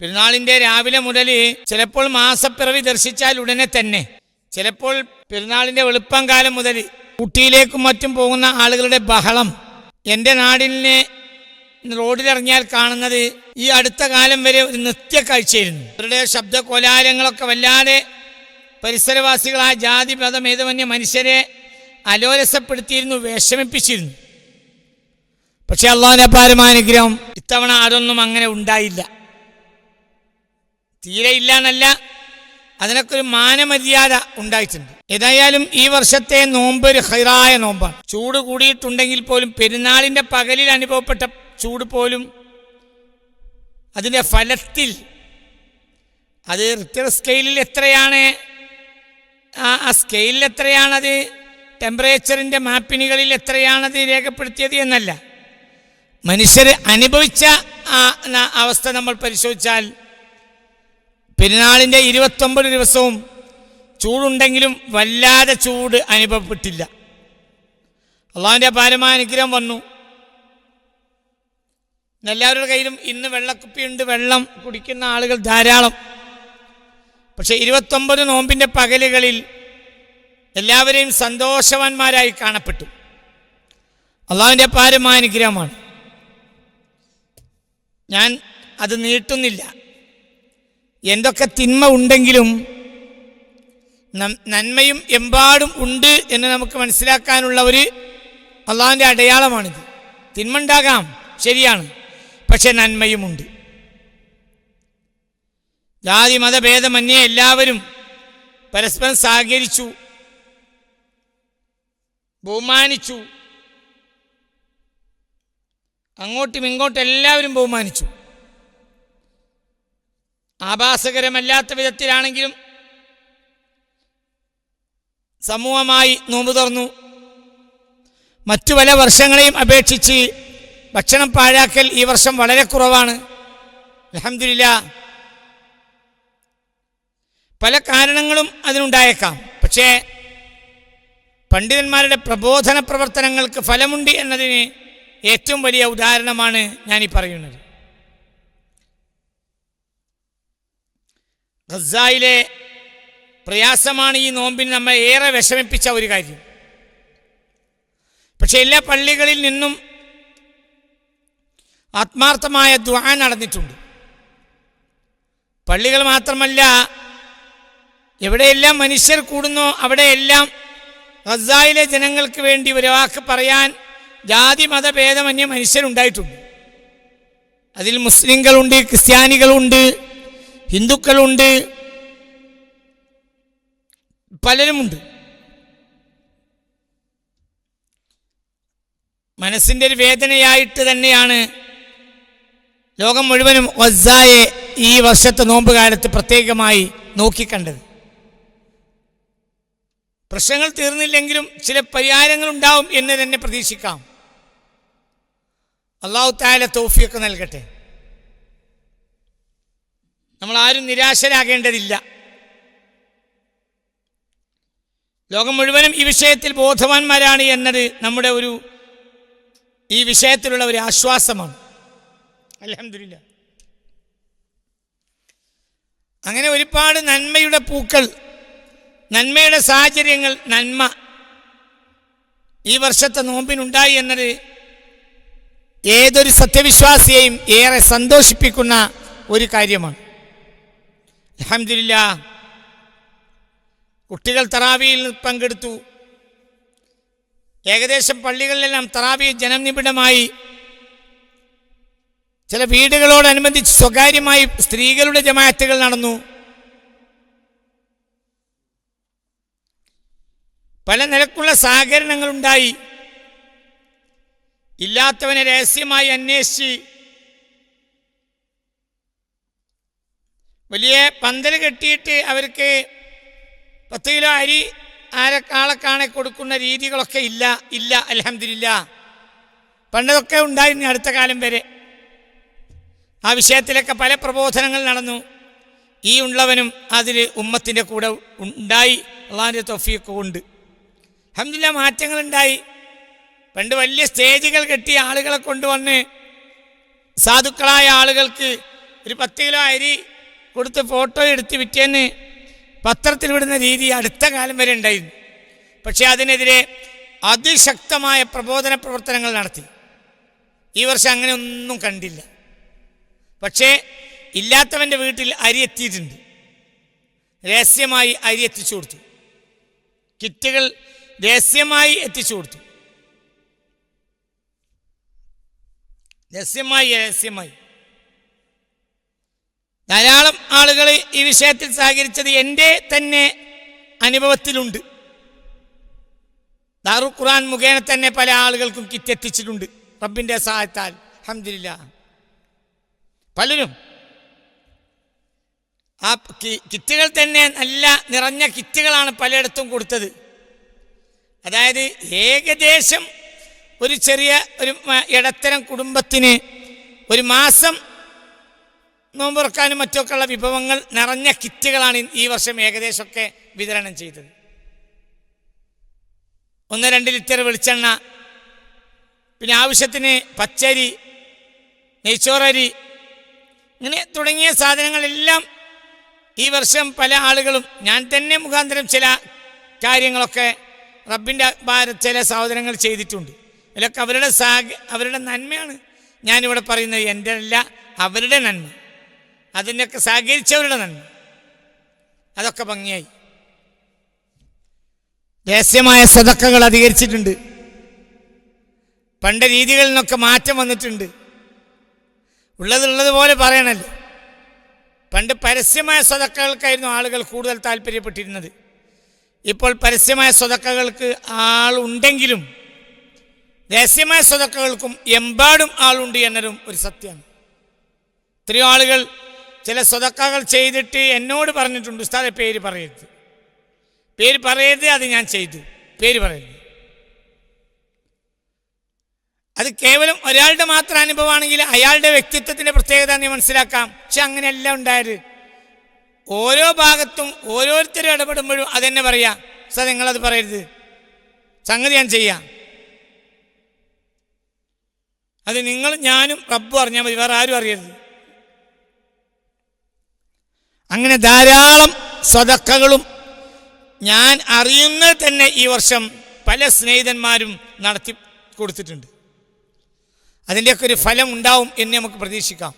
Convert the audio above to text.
പെരുന്നാളിന്റെ രാവിലെ മുതൽ ചിലപ്പോൾ മാസപ്പിറവി ദർശിച്ചാൽ ഉടനെ തന്നെ. ചിലപ്പോൾ പെരുന്നാളിന്റെ വെളുപ്പം കാലം മുതൽ ഊട്ടിയിലേക്കും മറ്റും പോകുന്ന ആളുകളുടെ ബഹളം. എന്റെ നാടിനെ റോഡിലിറങ്ങിയാൽ കാണുന്നത് ഈ അടുത്ത കാലം വരെ ഒരു നിത്യ കാഴ്ചയായിരുന്നു അവരുടെ ശബ്ദ കോലാരങ്ങളൊക്കെ വല്ലാതെ പരിസരവാസികളായ ജാതി മതമേതമന്യ മനുഷ്യരെ അലോരസപ്പെടുത്തിയിരുന്നു വിഷമിപ്പിച്ചിരുന്നു. പക്ഷെ അള്ളാഹിന്റെ പാരമാനുഗ്രഹം ഇത്തവണ അതൊന്നും അങ്ങനെ ഉണ്ടായില്ല. തീരെ ഇല്ല എന്നല്ല അതിനൊക്കെ ഒരു മാനമര്യാദ ഉണ്ടായിട്ടുണ്ട്. ഏതായാലും ഈ വർഷത്തെ നോമ്പ് ഒരു ഹൈറായ നോമ്പാണ്. ചൂട് കൂടിയിട്ടുണ്ടെങ്കിൽ പോലും പെരുന്നാളിന്റെ പകലിൽ അനുഭവപ്പെട്ട ചൂട് പോലും അതിന്റെ ഫലത്തിൽ അത് റിക്ടർ സ്കെയിലിൽ എത്രയാണ്? ആ സ്കെയിലിൽ എത്രയാണത്? ടെമ്പറേച്ചറിന്റെ മാപ്പിനുകളിൽ എത്രയാണത് രേഖപ്പെടുത്തിയത് എന്നല്ല. മനുഷ്യർ അനുഭവിച്ച ആ അവസ്ഥ നമ്മൾ പരിശോധിച്ചാൽ പെരുന്നാളിന്റെ ഇരുപത്തൊമ്പത് ദിവസവും ചൂടുണ്ടെങ്കിലും വല്ലാതെ ചൂട് അനുഭവപ്പെട്ടില്ല. അള്ളാഹുവിന്റെ പാരമാനുഗ്രഹം വന്നു. എല്ലാവരുടെ കയ്യിലും ഇന്ന് വെള്ളക്കുപ്പിയുണ്ട് വെള്ളം കുടിക്കുന്ന ആളുകൾ ധാരാളം. പക്ഷേ ഇരുപത്തൊമ്പത് നോമ്പിന്റെ പകലുകളിൽ എല്ലാവരെയും സന്തോഷവാന്മാരായി കാണപ്പെട്ടു. അള്ളാഹുവിന്റെ പാരമാനുഗ്രഹമാണ് ഞാൻ അത് നീട്ടുന്നില്ല. എന്തൊക്കെ തിന്മ ഉണ്ടെങ്കിലും നന്മയും എമ്പാടും ഉണ്ട് എന്ന് നമുക്ക് മനസ്സിലാക്കാനുള്ള ഒരു അള്ളാഹിന്റെ അടയാളമാണിത്. തിന്മ ഉണ്ടാകാം ശരിയാണ്. പക്ഷെ നന്മയുമുണ്ട് ജാതി മതഭേദമന്യേ എല്ലാവരും പരസ്പരം സഹകരിച്ചു ബഹുമാനിച്ചു അങ്ങോട്ടും ഇങ്ങോട്ടും എല്ലാവരും ബഹുമാനിച്ചു. ആഭാസകരമല്ലാത്ത വിധത്തിലാണെങ്കിലും സമൂഹമായി നോമ്പ് തുറന്നു. മറ്റു പല വർഷങ്ങളെയും അപേക്ഷിച്ച് ഭക്ഷണം പാഴാക്കൽ ഈ വർഷം വളരെ കുറവാണ്. അലഹമില്ല പല കാരണങ്ങളും അതിനുണ്ടായേക്കാം. പക്ഷേ പണ്ഡിതന്മാരുടെ പ്രബോധന പ്രവർത്തനങ്ങൾക്ക് ഫലമുണ്ട് എന്നതിന് ഏറ്റവും വലിയ ഉദാഹരണമാണ് ഞാനീ പറയുന്നത്. ഗസായിലെ പ്രയാസമാണ് ഈ നോമ്പിന് നമ്മെ ഏറെ വിഷമിപ്പിച്ച ഒരു കാര്യം. പക്ഷെ എല്ലാ പള്ളികളിൽ നിന്നും ആത്മാർത്ഥമായ ദ്വാ നടന്നിട്ടുണ്ട്. പള്ളികൾ മാത്രമല്ല എവിടെയെല്ലാം മനുഷ്യർ കൂടുന്നോ അവിടെയെല്ലാം ഗസായിലെ ജനങ്ങൾക്ക് വേണ്ടി ഒരു വാക്ക് പറയാൻ ജാതി മതഭേദമന്യ മനുഷ്യരുണ്ടായിട്ടുണ്ട്. അതിൽ മുസ്ലിങ്ങളുണ്ട് ക്രിസ്ത്യാനികളുണ്ട് ഹിന്ദുക്കളുണ്ട്. പലരുമുണ്ട്. മനസ്സിന്റെ ഒരു വേദനയായിട്ട് തന്നെയാണ് ലോകം മുഴുവനും ഒസായെ ഈ വർഷത്തെ നോമ്പ് കാലത്ത് പ്രത്യേകമായി നോക്കിക്കണ്ടത്. പ്രശ്നങ്ങൾ തീർന്നില്ലെങ്കിലും ചില പരിഹാരങ്ങൾ ഉണ്ടാവും എന്ന് തന്നെ പ്രതീക്ഷിക്കാം. അള്ളാഹു താല തോഫിയൊക്കെ നൽകട്ടെ. നമ്മൾ ആരും നിരാശരാകേണ്ടതില്ല. ലോകം മുഴുവനും ഈ വിഷയത്തിൽ ബോധവാന്മാരാണ് എന്നത് നമ്മുടെ ഒരു ഈ വിഷയത്തിലുള്ള ഒരു ആശ്വാസമാണ്. അലഹമില്ല അങ്ങനെ ഒരുപാട് നന്മയുടെ പൂക്കൾ നന്മയുടെ സാഹചര്യങ്ങൾ നന്മ ഈ വർഷത്തെ നോമ്പിനുണ്ടായി എന്നത് ഏതൊരു സത്യവിശ്വാസിയെയും ഏറെ സന്തോഷിപ്പിക്കുന്ന ഒരു കാര്യമാണ്. അലഹമില്ല കുട്ടികൾ തറാവിയിൽ പങ്കെടുത്തു. ഏകദേശം പള്ളികളിലെല്ലാം തറാവി ജനനിബിഡമായി ചില വീടുകളോടനുബന്ധിച്ച് സ്വകാര്യമായി സ്ത്രീകളുടെ ജമാഅത്തുകൾ നടന്നു. പല നിലക്കുള്ള സഹകരണങ്ങളുണ്ടായി. ഇല്ലാത്തവനെ രഹസ്യമായി അന്വേഷിച്ച് വലിയ പന്തൽ കെട്ടിയിട്ട് അവർക്ക് പത്ത് കിലോ അരി ആരക്കാളക്കാണെ കൊടുക്കുന്ന രീതികളൊക്കെ ഇല്ല ഇല്ല അലഹമില്ല പണ്ടതൊക്കെ ഉണ്ടായിരുന്നു അടുത്ത കാലം വരെ. ആ വിഷയത്തിലൊക്കെ പല പ്രബോധനങ്ങൾ നടന്നു. ഈ ഉള്ളവനും അതിൽ ഉമ്മത്തിന്റെ കൂടെ ഉണ്ടായി. അള്ളാഹിന്റെ തൊഫിയൊക്കെ ഉണ്ട്. അഹമ്മദില്ല മാറ്റങ്ങളുണ്ടായി. പണ്ട് വലിയ സ്റ്റേജുകൾ കെട്ടി ആളുകളെ കൊണ്ടുവന്ന് സാധുക്കളായ ആളുകൾക്ക് ഒരു പത്ത് കിലോ അരി കൊടുത്ത് ഫോട്ടോ എടുത്ത് വിറ്റേന്ന് പത്രത്തിൽ വിടുന്ന രീതി അടുത്ത കാലം വരെ ഉണ്ടായിരുന്നു. പക്ഷേ അതിനെതിരെ അതിശക്തമായ പ്രബോധന പ്രവർത്തനങ്ങൾ നടത്തി. ഈ വർഷം അങ്ങനെ ഒന്നും കണ്ടില്ല. പക്ഷേ ഇല്ലാത്തവന്റെ വീട്ടിൽ അരി എത്തിയിട്ടുണ്ട്. രഹസ്യമായി അരി എത്തിച്ചു കൊടുത്തു. കിറ്റുകൾ രഹസ്യമായി എത്തിച്ചു കൊടുത്തു. രഹസ്യമായി രഹസ്യമായി. ധാരാളം ആളുകൾ ഈ വിഷയത്തിൽ സഹകരിച്ചത് എന്റെ തന്നെ അനുഭവത്തിലുണ്ട്. ദാറു ഖുറാൻ മുഖേന തന്നെ പല ആളുകൾക്കും കിറ്റ് എത്തിച്ചിട്ടുണ്ട് റബ്ബിന്റെ സഹായത്താൽ. അഹമ്മദില്ല പലരും ആ കിറ്റുകൾ തന്നെ നല്ല നിറഞ്ഞ കിറ്റുകളാണ് പലയിടത്തും കൊടുത്തത്. അതായത് ഏകദേശം ഒരു ചെറിയ ഒരു ഇടത്തരം കുടുംബത്തിന് ഒരു മാസം നോമ്പുറക്കാനും മറ്റൊക്കെ ഉള്ള വിഭവങ്ങൾ നിറഞ്ഞ കിറ്റുകളാണ് ഈ വർഷം ഏകദേശമൊക്കെ വിതരണം ചെയ്തത്. ഒന്ന് രണ്ട് ലിറ്റർ വെളിച്ചെണ്ണ പിന്നെ ആവശ്യത്തിന് പച്ചരി നെയ്ച്ചോറരി ഇങ്ങനെ തുടങ്ങിയ സാധനങ്ങളെല്ലാം ഈ വർഷം പല ആളുകളും ഞാൻ തന്നെ മുഖാന്തരം ചില കാര്യങ്ങളൊക്കെ റബ്ബിന്റെ ചില സഹോദരങ്ങൾ ചെയ്തിട്ടുണ്ട്. ഇതിലൊക്കെ അവരുടെ സാഹ അവരുടെ നന്മയാണ് ഞാനിവിടെ പറയുന്നത്. എന്റെ അല്ല അവരുടെ നന്മ. അതിനൊക്കെ സഹകരിച്ചവരുടെ നന്മ. അതൊക്കെ ഭംഗിയായി. രഹസ്യമായ സതക്കകൾ അധികരിച്ചിട്ടുണ്ട്. പണ്ട രീതികളിൽ നിന്നൊക്കെ മാറ്റം വന്നിട്ടുണ്ട്. ഉള്ളതുള്ളതുപോലെ പറയണല്ലോ പണ്ട് പരസ്യമായ സ്വതക്കകൾക്കായിരുന്നു ആളുകൾ കൂടുതൽ താല്പര്യപ്പെട്ടിരുന്നത്. ഇപ്പോൾ പരസ്യമായ സ്വതക്കകൾക്ക് ആളുണ്ടെങ്കിലും രഹസ്യമായ സ്വതക്കകൾക്കും എമ്പാടും ആളുണ്ട് എന്നതും ഒരു സത്യമാണ്. ഇത്രയും ആളുകൾ ചില സ്വതക്കകൾ ചെയ്തിട്ട് എന്നോട് പറഞ്ഞിട്ടുണ്ട് ഉസ്താദെ പേര് പറയരുത്. പേര് പറയരുത് അത് ഞാൻ ചെയ്തു. പേര് പറയരുത്. അത് കേവലം ഒരാളുടെ മാത്രം അനുഭവമാണെങ്കിൽ അയാളുടെ വ്യക്തിത്വത്തിന്റെ പ്രത്യേകത നീ മനസ്സിലാക്കാം. പക്ഷെ അങ്ങനെയല്ല ഉണ്ടായത്. ഓരോ ഭാഗത്തും ഓരോരുത്തരും ഇടപെടുമ്പോഴും അതെന്നെ പറയാം സാർ നിങ്ങളത് പറയരുത്. സംഗതി ഞാൻ ചെയ്യാം. അത് നിങ്ങൾ ഞാനും റബ്ബും അറിഞ്ഞാൽ മതി വേറെ ആരും അറിയരുത്. അങ്ങനെ ധാരാളം സ്വതക്കകളും ഞാൻ അറിയുന്നത് തന്നെ ഈ വർഷം പല സ്നേഹിതന്മാരും നടത്തി കൊടുത്തിട്ടുണ്ട്. അതിന്റെയൊക്കെ ഒരു ഫലം ഉണ്ടാവും എന്ന് നമുക്ക് പ്രതീക്ഷിക്കാം.